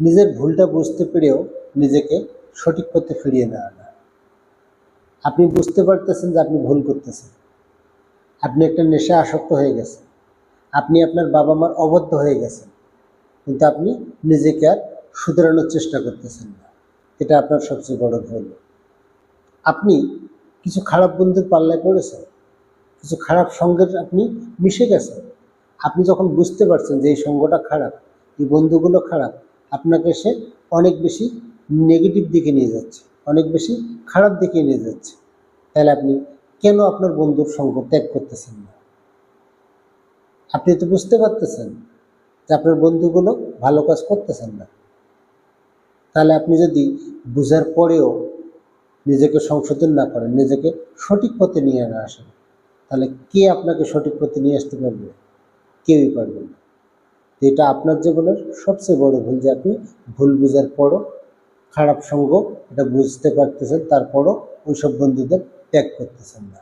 নিজের ভুলটা বুঝতে পেরেও নিজেকে সঠিক পথে ফিরিয়ে নেওয়া না। আপনি বুঝতে পারতেছেন যে আপনি ভুল করতেছেন। আপনি একটা নেশা আসক্ত হয়ে গেছেন। আপনি আপনার বাবা মার অবদ্ধ হয়ে গেছেন। কিন্তু আপনি নিজেকে আর শুধরানোর চেষ্টা করতেছেন না। এটা আপনার সবচেয়ে বড় ভুল। আপনি কিছু খারাপ বন্ধুর পাল্লায় পড়েছেন। কিছু খারাপ সঙ্গের আপনি মিশে গেছেন। আপনি যখন বুঝতে পারছেন যে এই সঙ্গটা খারাপ, এই বন্ধুগুলো খারাপ আপনাকে সে অনেক বেশি নেগেটিভ দিকে নিয়ে যাচ্ছে, অনেক বেশি খারাপ দিকে নিয়ে যাচ্ছে। তাহলে আপনি কেন আপনার বন্ধুর সঙ্গ ত্যাগ করতেছেন না? আপনি তো বুঝতে পারতেছেন যে আপনার বন্ধুগুলো ভালো কাজ করতেছেন না। তাহলে আপনি যদি বুঝার পরেও নিজেকে সংশোধন না করেন, নিজেকে সঠিক পথে নিয়ে না আসেন, তাহলে কে আপনাকে সঠিক পথে নিয়ে আসতে পারবে? কেউই পারবে না। এটা আপনার জীবনের সবচেয়ে বড় ভুল যে আপনি ভুল বুঝার পরও খারাপ সঙ্গ এটা বুঝতে পারতেছেন, তারপরও ওইসব বন্ধুদের ত্যাগ করতেছেন না।